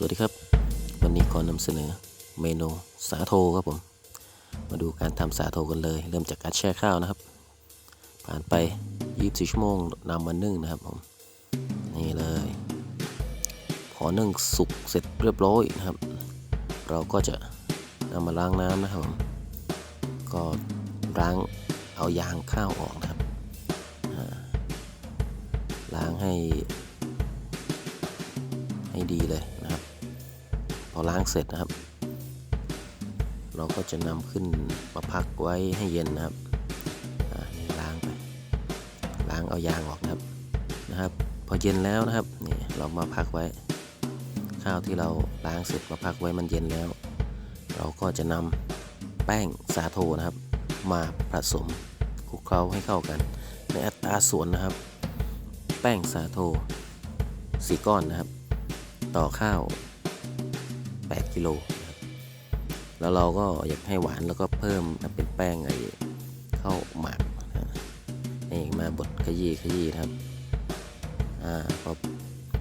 สวัสดีครับ วันนี้ขอนำเสนอเมนูสาโทครับผม มาดูการทำสาโทกันเลย เริ่มจากการแช่ข้าวนะครับ ผ่านไป 24 ชั่วโมงนำมานึ่งนะครับผม นี่เลย พอนึ่งสุกเสร็จเรียบร้อยนะครับ เราก็จะนำมาล้างน้ำนะครับผม ก็ล้างเอายางข้าวออกนะครับ ล้างให้ให้ดีเลย อล้างเสร็จนะครับ เราก็จะนำขึ้นมาพักไว้ให้เย็นนะครับล้างไปล้างเอายางออกนะครับนะครับ พอเย็นแล้วนะครับนี่เรามาพักไว้ ข้าวที่เราล้างเสร็จมาพักไว้มันเย็นแล้ว เราก็จะนำแป้งสาโทนะครับ มาผสมคลุกเคล้าให้เข้ากัน ในอัตราส่วนนะครับ แป้งสาโทสี่ก้อนนะครับ ต่อข้าว 8กิโลนะครับแล้วเราก็อยากให้หวานแล้วก็เพิ่มเป็นแป้งไอ้ข้าวหมากนะนี่มาบดขยี้ขยี้นะครับอ่าพอ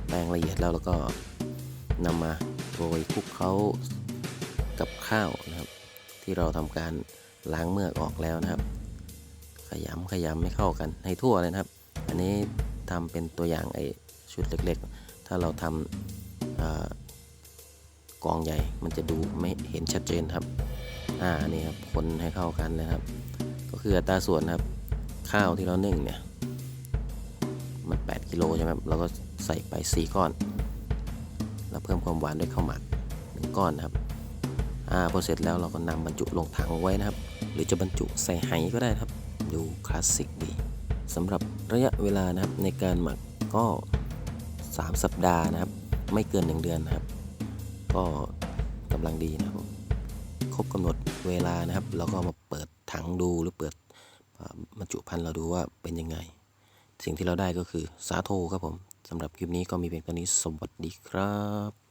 แป้งละเอียดแล้วเราก็นำมาโรยคลุกเคล้ากับข้าวนะครับ ที่เราทำการล้างเมือกออกแล้วนะครับ ขยำขยำให้เข้ากันให้ทั่วเลยนะครับ อันนี้ทำเป็นตัวอย่างไอ้ชุดเล็กๆ ถ้าเราทำ กองใหญ่มันจะดูไม่เห็นชัดเจนครับ อ่านี่ครับคนให้เข้ากันนะครับ ก็คืออัตราส่วนครับ ข้าวที่เรานึ่งเนี่ย มัน 8กิโลใช่ไหมครับเราก็ใส่ไป 4 ก้อน แล้วเพิ่มความหวานด้วยข้าวหมักหนึ่งก้อนนะครับ อ่าพอเสร็จแล้วเราก็นำบรรจุลงถังไว้นะครับ หรือจะบรรจุใส่ไหก็ได้ครับ ดูคลาสสิกดีสำหรับระยะเวลานะครับในการหมักก็ 3 สัปดาห์นะครับ ไม่เกิน 1 เดือนนะครับ ก็กำลังดีนะครับครบกำหนดเวลานะครับแล้วก็มาเปิดถังดูหรือเปิดบรรจุภัณฑ์เราดูว่าเป็นยังไง สิ่งที่เราได้ก็คือสาโทครับผมสำหรับคลิปนี้ก็มีเพียงเท่านี้สวัสดีครับ